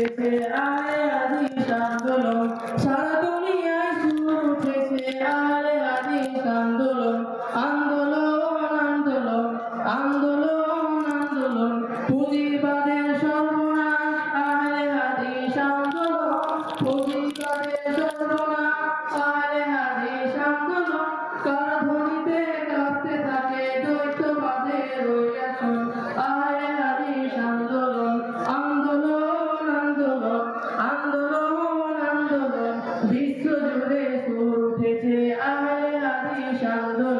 উঠেছে আলে হাদিস আন্দোলন সারা দুনিয়ায় সুর উঠেছে আলে হাদিস আন্দোলন আন্দোলন আন্দোলন আন্দোলন আন্দোলন। পুঁজিবাদের সর্বনাশ আলে হাদিস আন্দোলন পুঁজি বিশ্ব জুড়ে সুর উঠেছে আহলে হাদিস আন্দোলন